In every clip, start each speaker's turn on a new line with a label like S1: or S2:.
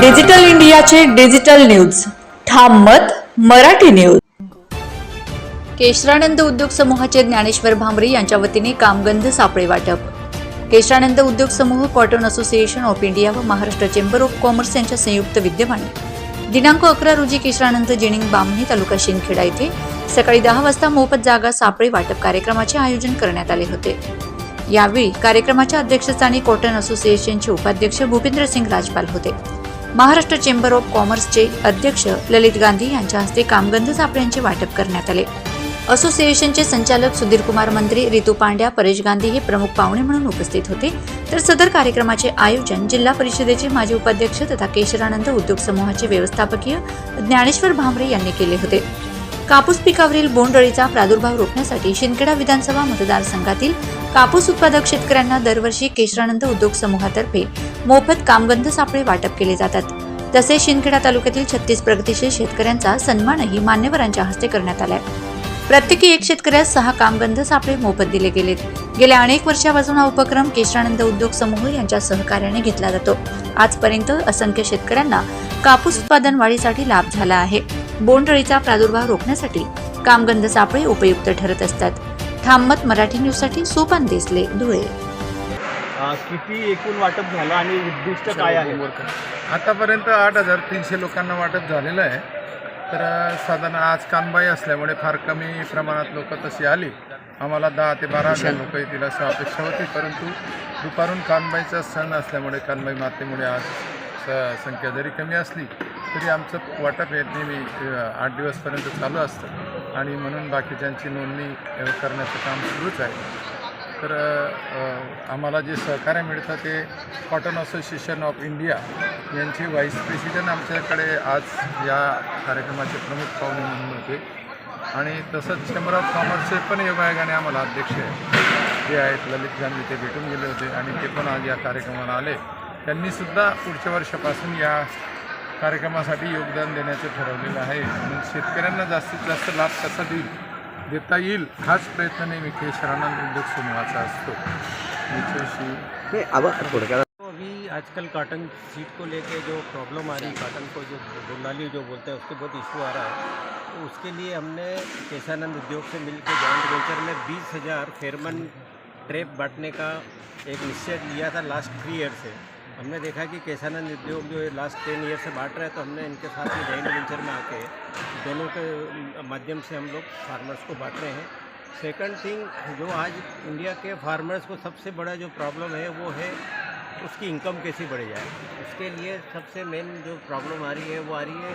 S1: Digital इंडियाचे digital news. ठाम मत मराठी न्यूज. केशरानंद उद्योग समूहाचे ज्ञानेश्वर भांबरे यांच्या वतीने कामगंध सापळे वाटप. केशरानंद उद्योग समूह कॉटन असोसिएशन ऑफ इंडिया व महाराष्ट्र चेंबर ऑफ कॉमर्स यांच्या संयुक्त विद्यमाने. दिनांक अकरा रोजी केशरानंद जिनिंग बामणी तालुका शिंदखेडा येथे सकाळी दहा वाजता मोफत जागा सापळे वाटप कार्यक्रमाचे आयोजन करण्यात आले होते. यावेळी कार्यक्रमाच्या अध्यक्षस्थानी कॉटन असोसिएशनचे उपाध्यक्ष भूपेंद्र सिंग राजपाल होते. महाराष्ट्र चेंबर ऑफ कॉमर्सचे अध्यक्ष ललित गांधी यांच्या हस्ते कामगंध सापळ्यांचे वाटप करण्यात आले. असोसिएशनचे संचालक सुधीर कुमार मंत्री रितू पांड्या परेश गांधी हे प्रमुख पाहुणे म्हणून उपस्थित होते. तर सदर कार्यक्रमाचे आयोजन जिल्हा परिषदेचे माजी उपाध्यक्ष तथा केशरानंद उद्योग समूहाचे व्यवस्थापकीय ज्ञानेश्वर भांबरे यांनी केले होते. कापूस पिकावरील बोंडअळीचा प्रादुर्भाव रोखण्यासाठी शिंदखेडा विधानसभा मतदारसंघातील कापूस उत्पादक शेतकऱ्यांना दरवर्षी केशरानंद उद्योग समूहातर्फे मोफत कामगंध सापळे वाटप केले जातात. तसेच शिंदखेडा तालुक्यातील छत्तीस प्रगतीशील शेतकऱ्यांचा सन्मानही मान्यवरांच्या हस्ते करण्यात आलाय. प्रत्येकी एक शेतकऱ्यास सहा कामगंध सापळे मोफत दिले गेलेत. गेल्या अनेक वर्षापासून हा उपक्रम केशरानंद उद्योग समूह यांच्या सहकार्याने घेतला जातो. आजपर्यंत असंख्य शेतकऱ्यांना कापूस उत्पादन वाढीसाठी लाभ झाला आहे. बोंडअळीचा प्रादुर्भाव रोखण्यासाठी कामगंध सापळे उपयुक्त ठरत असतात. ठाममत मराठी न्यूजसाठी सोपान देसले धुळे.
S2: अ, किती एकूण वाटप झालं आणि उद्दिष्ट काय आहे?
S3: आतापर्यंत आठ हजार तीनशे लोकांना वाटप झालेलं आहे. तर अ, साधारण आज कानबाई असल्यामुळे फार कमी प्रमाणात लोक तशी आली. आम्हाला दहा ते बारा हजार लोक येतील असं अपेक्षा होती. परंतु दुपारून कानबाईचा सण असल्यामुळे कानबाई मातेमुळे आज स संख्या जरी कमी असली तरी आमचं वाटप हे नेहमी आठ दिवसपर्यंत चालू असतं. आणि म्हणून बाकीच्यांची नोंदणी करण्याचं काम सुरूच आहे. तर आम्हाला जे सहकार्य मिळतं ते कॉटन असोसिएशन ऑफ इंडिया यांचे व्हाईस प्रेसिडेंट आमच्याकडे आज या कार्यक्रमाचे प्रमुख पाहुणे म्हणून होते. आणि तसंच चेंबर ऑफ कॉमर्सचे पण योगायोगाने आम्हाला अध्यक्ष जे आहेत ललित गांधी ते भेटून गेले होते. आणि ते पण आज या कार्यक्रमाला आले. त्यांनीसुद्धा पुढच्या वर्षापासून या कार्यक्रमासाठी योगदान देण्याचं ठरवलेलं आहे. म्हणून शेतकऱ्यांना जास्तीत जास्त लाभ कसा देईल देता येईल हाच प्रयत्न नेहमी केशरानंद उद्योग समूहाचा असतो.
S4: तो अभी आजकल कॉटन सीट को लेके जो प्रॉब्लम आ रही है कॉटन को जो डोलाली जो बोलते हैं उसके बहुत इशू आ रहा है। तो उसके लिए हमने केशानंद उद्योग से मिलकर जॉइंट वेंचर में बीस हज़ार फेरमन ट्रेप बांटने का एक निश्चय लिया था लास्ट थ्री ईयर से। हमने देखा कि केशानंद उद्योग जो लास्ट टेन ईयर से बांट रहे हैं तो हमने इनके साथ में जॉइंट वेंचर में आके दोनों के माध्यम से हम लोग फार्मर्स को बांट रहे हैं। सेकंड थिंग जो आज इंडिया के फार्मर्स को सबसे बड़ा जो प्रॉब्लम है, वो है उसकी इनकम कैसे बढ़ जाए। उसके लिए सबसे मेन जो प्रॉब्लम आ रही है, वो आ रही है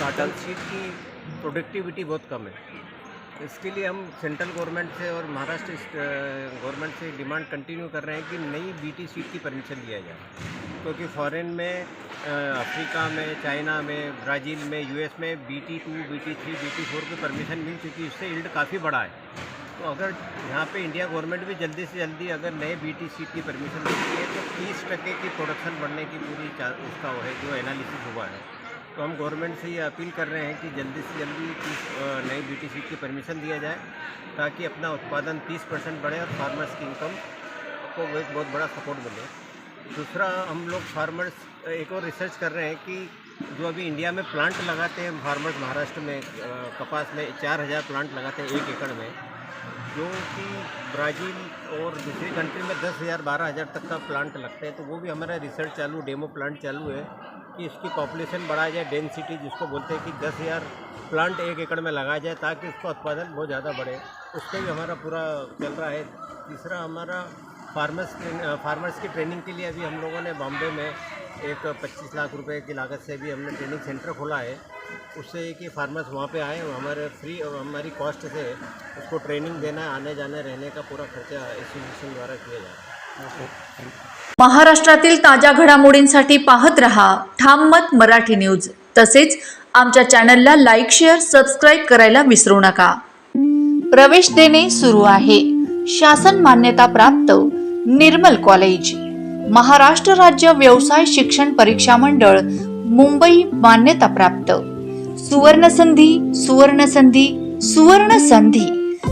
S4: कॉटन सीड की प्रोडक्टिविटी बहुत कम है। इसके लिए हम सेंट्रल गवर्नमेंट से और महाराष्ट्र गवर्नमेंट से डिमांड कंटिन्यू कर रहे हैं कि नई बीटी सीट की परमिशन दिया जाए। क्योंकि फॉरेन में अफ्रीका में, चाइना में, ब्राज़ील में यूएस में BT two BT three BT four की परमिशन मिल चुकी है। उससे इल्ड काफ़ी बड़ा है। तो अगर यहाँ पे इंडिया गवर्नमेंट भी जल्दी से जल्दी अगर नए बीटी सीट की परमिशन देती है तो तीस टके की प्रोडक्शन बढ़ने की पूरी उसका वो है, जो एनालिसिस हुआ है। तो हम गवर्नमेंट से ये अपील कर रहे हैं कि जल्दी से जल्दी तीस नई बीटी सीट की परमिशन दिया जाए, ताकि अपना उत्पादन तीस परसेंट बढ़े और फार्मर्स की इनकम को एक बहुत बड़ा सपोर्ट मिले। दूसरा, हम लोग फार्मर्स एक और रिसर्च कर रहे हैं कि जो अभी इंडिया में प्लांट लगाते हैं फार्मर्स महाराष्ट्र में कपास में चार हज़ार प्लांट लगाते हैं एक एकड़ में, जो कि ब्राज़ील और दूसरी कंट्री में दस हज़ार बारह हज़ार तक का प्लांट लगते हैं तो वो भी हमारा रिसर्च चालू डेमो प्लांट चालू है। कि इसकी पॉपुलेशन बढ़ाया जाए डेंसिटी जिसको बोलते हैं कि दस हज़ार प्लांट एक एकड़ में लगाया जाए ताकि उसका उत्पादन बहुत ज़्यादा बढ़े। उस पर भी हमारा पूरा चल रहा है। तीसरा, हमारा फार्मर्स फार्मर्स की ट्रेनिंग के लिए अभी हम लोगों ने बॉम्बे में एक 25 लाख रुपए की लागत से भी हमने ट्रेनिंग सेंटर खोला है। उससे कि फार्मर्स वहाँ पे आए और हमारे फ्री हमारी कॉस्ट से उसको ट्रेनिंग देना आने जाने रहने का पूरा खर्चा एसोसिएशन द्वारा किया जा रहा है।
S1: महाराष्ट्रातील ताज्या घडामोडींसाठी पाहत रहा ठाम मत मराठी न्यूज. तसेच आमच्या चॅनलला लाईक शेअर सबस्क्राईब करायला विसरू नका. प्रवेश देणे सुरू आहे. शासन मान्यता प्राप्त निर्मल कॉलेज. महाराष्ट्र राज्य व्यवसाय शिक्षण परीक्षा मंडळ मुंबई मान्यता प्राप्त. सुवर्ण संधी सुवर्ण संधी सुवर्ण संधी.